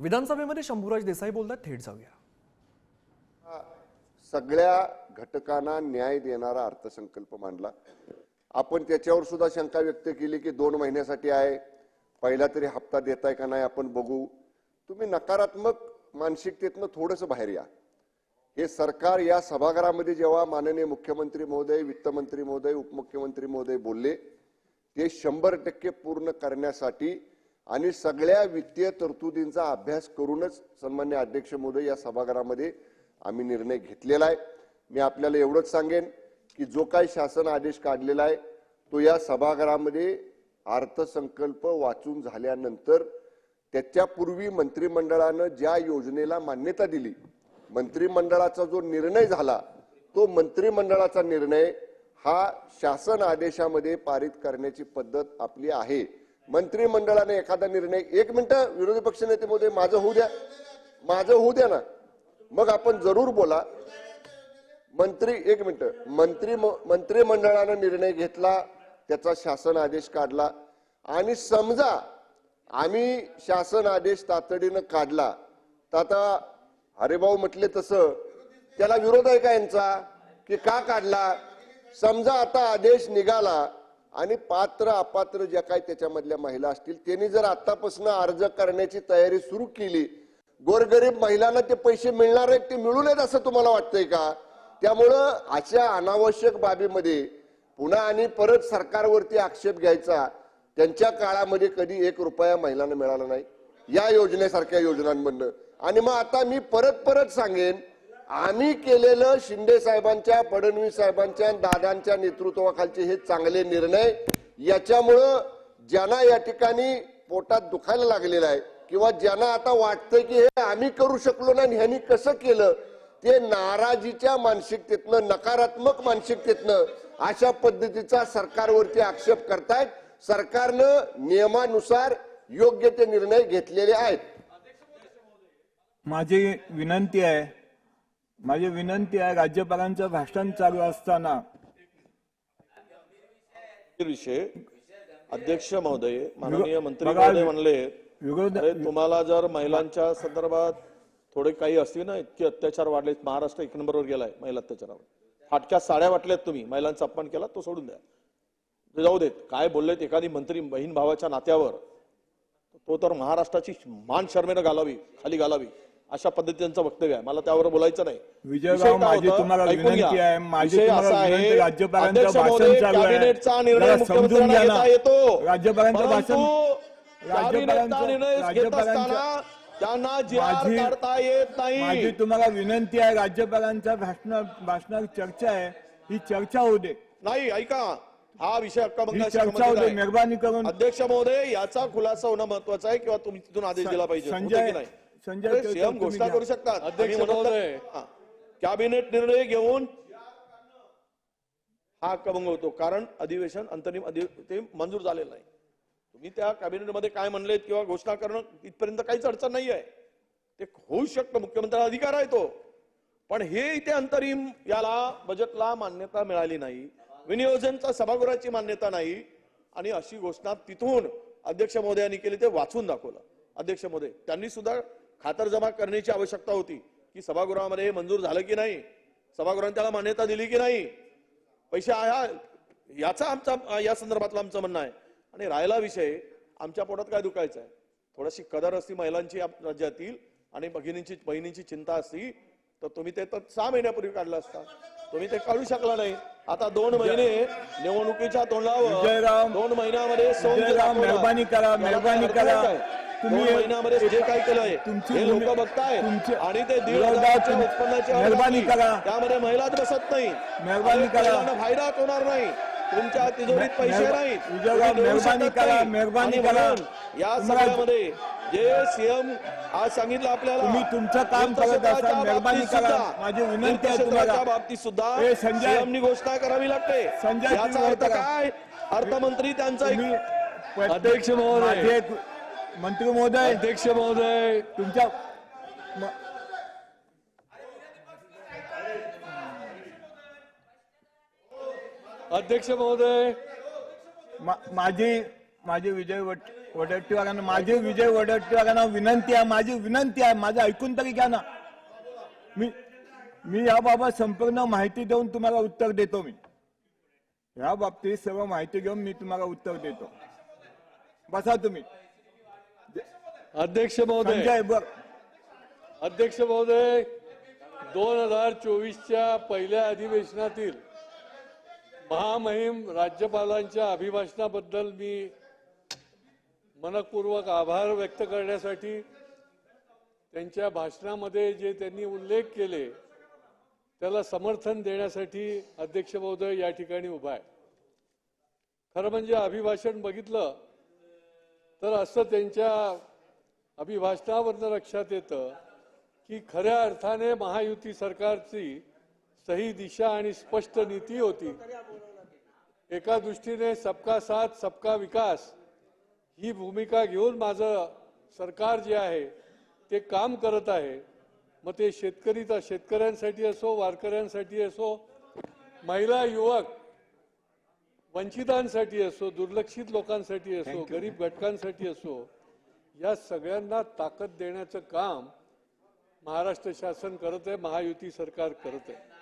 विधानसभेमध्ये शंभूराज देसाई बोलतात थेट जाऊया. सगळ्या घटकांना न्याय देणारा अर्थसंकल्प मांडला. आपण त्याच्यावर सुद्धा शंका व्यक्त केली की दोन महिन्यासाठी आहे पहिला तरी हप्ता देताय का नाही आपण बघू. तुम्ही नकारात्मक मानसिकतेतनं थोडंसं बाहेर या. हे सरकार या सभागृहामध्ये जेव्हा माननीय मुख्यमंत्री महोदय वित्तमंत्री महोदय उपमुख्यमंत्री महोदय बोलले ते शंभर टक्के पूर्ण करण्यासाठी आणि सगळ्या वित्तीय तरतुदींचा अभ्यास करूनच सन्मान्य अध्यक्ष महोदय या सभागृहामध्ये आम्ही निर्णय घेतलेला आहे. मी आपल्याला एवढंच सांगेन की जो काही शासन आदेश काढलेला आहे तो या सभागृहामध्ये अर्थसंकल्प वाचून झाल्यानंतर त्याच्यापूर्वी मंत्रिमंडळानं ज्या योजनेला मान्यता दिली मंत्रिमंडळाचा जो निर्णय झाला तो मंत्रिमंडळाचा निर्णय हा शासन आदेशामध्ये पारित करण्याची पद्धत आपली आहे. मंत्रिमंडळाने एखादा निर्णय एक मिनिट विरोधी पक्षनेते मोदय माझं होऊ द्या. माझं होऊ द्या ना. मग आपण जरूर बोला. मंत्री एक मिनिट. मंत्री मंत्रिमंडळानं निर्णय घेतला त्याचा शासन आदेश काढला. आणि समजा आम्ही शासन आदेश तातडीनं काढला तर आता हरिभाऊ म्हटले तसं त्याला विरोध आहे का यांचा? की का काढला? समजा आता आदेश निघाला आणि पात्र अपात्र ज्या काही त्याच्यामधल्या महिला असतील त्यांनी जर आतापासून अर्ज करण्याची तयारी सुरू केली गोरगरीब महिलांना ते पैसे मिळणार आहेत ते मिळू नयेत असं तुम्हाला वाटतंय का? त्यामुळं अशा अनावश्यक बाबीमध्ये पुन्हा आणि परत सरकारवरती आक्षेप घ्यायचा त्यांच्या काळामध्ये कधी एक रुपया महिलांना मिळाला नाही. या योजनेसारख्या योजनांमधनं. आणि मग आता मी परत परत सांगेन आम्ही केलेलं शिंदे साहेबांच्या फडणवीस साहेबांच्या दादांच्या नेतृत्वाखालचे हे चांगले निर्णय याच्यामुळं ज्यांना या ठिकाणी पोटात दुखायला लागलेलं आहे किंवा ज्यांना आता वाटतंय की हे आम्ही करू शकलो नाही ह्यांनी कसं केलं ते नाराजीच्या मानसिकतेतनं नकारात्मक मानसिकतेतनं अशा पद्धतीचा सरकारवरती आक्षेप करतायत. सरकारनं नियमानुसार योग्य ते निर्णय घेतलेले आहेत. माझी विनंती आहे माझी विनंती आहे राज्यपालांचं भाषण चालू असताना. विषय अध्यक्ष महोदय माननीय मंत्री महोदय म्हणले विरोध अरे तुम्हाला जर महिलांच्या संदर्भात थोडे काही असतील ना इतके अत्याचार वाढले महाराष्ट्र एक नंबरवर गेलाय महिला अत्याचारावर. फाटक्या साड्या वाटल्यात तुम्ही महिलांचा अपमान केला तो सोडून द्या. जाऊ देत काय बोललेत एखादी मंत्री बहीण भावाच्या नात्यावर तो तर महाराष्ट्राची मान शर्मेनं घालावी खाली घालावी. अशा पद्धतीचं वक्तव्य आहे मला त्यावर बोलायचं नाही विजयराव, काय माझी? तुम्हाला ऐकून विनंती घ्या. आहे. माझी विषय तुम्हाला असा आहे, विनंती, राज्यपालांचं अध्यक्ष भाषण महोदय, चालू आहे. कॅबिनेटचा निर्णय मुख्यमंत्र्यांना. घेता येतो राज्यपालांचं भाषण- राज्यपालांचं- निर्णय घेत असताना त्यांना जी काढता येत माझी नाही तुम्हाला विनंती आहे राज्यपालांच्या भाषण भाषणात चर्चा आहे ही चर्चा होऊ दे नाही ऐका हा विषय हक्काभंगाशी चर्चा आहे. मेहरबानी करून अध्यक्ष महोदय याचा खुलासा होणं महत्वाचं आहे किंवा तुम्ही तिथून आदेश दिला पाहिजे संजय- नाही संजय सीएम घोषणा. करू शकतात. अध्यक्ष महोदय. हा. कॅबिनेट निर्णय घेऊन हा हक्कभंग होतो. कारण अधिवेशन अंतरिम ते मंजूर झालेलं नाही. तुम्ही त्या कॅबिनेटमध्ये काय म्हणलेत किंवा घोषणा करणं इथपर्यंत काहीच अडचण नाही आहे. ते होऊ शकतं. मुख्यमंत्र्याला अधिकार आहे तो. पण हे इथे अंतरिम याला बजेटला मान्यता मिळाली नाही. विनियोजनचा सभागृहाची मान्यता नाही. आणि अशी घोषणा तिथून अध्यक्ष महोदयांनी केली ते वाचून दाखवलं. अध्यक्ष महोदय त्यांनी सुद्धा खातरजमा करण्याची आवश्यकता होती की सभागृहामध्ये हे मंजूर झालं की नाही? सभागृहाने त्याला मान्यता दिली की नाही? पैसे आया याचा आमचा या संदर्भातलं आमचं म्हणणं आहे. आणि राहिला विषय आमच्या पोटात काय दुखायचं आहे? थोडीशी कदर असती महिलांची राज्यातील आणि भगिनींची बहिणींची चिंता असती तर तुम्ही ते तर सहा महिन्यापूर्वी काढलं असता. तुम्ही ते काढू शकला नाही. आता दोन महिने निवडणुकीच्या तोंडावर दोन महिन्यामध्ये. मेहरबानी करा, मेहरबानी करा. तुम्ही- महिन्यामध्ये जे काय केलंय हे लोक बघतायत तुमची- आणि ते दीड हजाराच्या उत्पन्नाची मेहरबानी करा. त्यामध्ये महिलाच बसत नाही मेहरबानी करा. फायदाच होणार नाही तुमच्या तिजोरीत पैसे नाहीत मेहरबानी करा. मेहरबानी करा. या सगळ्यामध्ये जे सीएम आज सांगितलं आपल्याला तुम्ही तुमचं काम करत तीर्थक्षेत्राच्या असाल, मेहरबानी बाबतीत करा. सुद्धा- माझी विनंती आहे तुम्हाला. बाबतीत सुद्धा. सीएमनी घोषणा करावी लागते संजय, याचा अर्थ. काय अर्थमंत्री त्यांचा अध्यक्ष महोदय. मंत्री महोदय. अध्यक्ष महोदय. तुमच्या म- अध्यक्ष महोदय. मा- माझी माझी विजय वट वडट्टीवारांना माझे विजय वडट्टीवारांना विनंती आहे माझी विनंती आहे माझं ऐकून तरी घ्या ना. मी मी याबाबत संपूर्ण माहिती देऊन तुम्हाला उत्तर देतो मी. या बाबतीत सर्व माहिती घेऊन मी तुम्हाला उत्तर देतो. बसा तुम्ही. अध्यक्ष महोदय. अध्यक्ष महोदय दोन हजार चोवीसच्या पहिल्या अधिवेशनातील महामहिम राज्यपालांच्या अभिभाषणाबद्दल मी मनपूर्वक आभार व्यक्त करण्यासाठी त्यांच्या भाषणामध्ये जे त्यांनी उल्लेख केले त्याला समर्थन देण्यासाठी अध्यक्ष महोदय या ठिकाणी उभा आहे. खरं म्हणजे अभिभाषण बघितलं तर असं त्यांच्या अभिभाषणावरनं लक्षात येतं की खऱ्या अर्थाने महायुती सरकारची सही दिशा आणि स्पष्ट नीती होती. एका दृष्टीने सबका साथ सबका विकास ही भूमिका घेऊन माझं सरकार जे आहे ते काम करत आहे. मग ते शेतकरी शेतकऱ्यांसाठी असो वारकऱ्यांसाठी असो महिला युवक वंचितांसाठी असो दुर्लक्षित लोकांसाठी असो गरीब घटकांसाठी असो या सगळ्यांना ताकद देण्याचं काम महाराष्ट्र शासन करत आहे महायुती सरकार करत आहे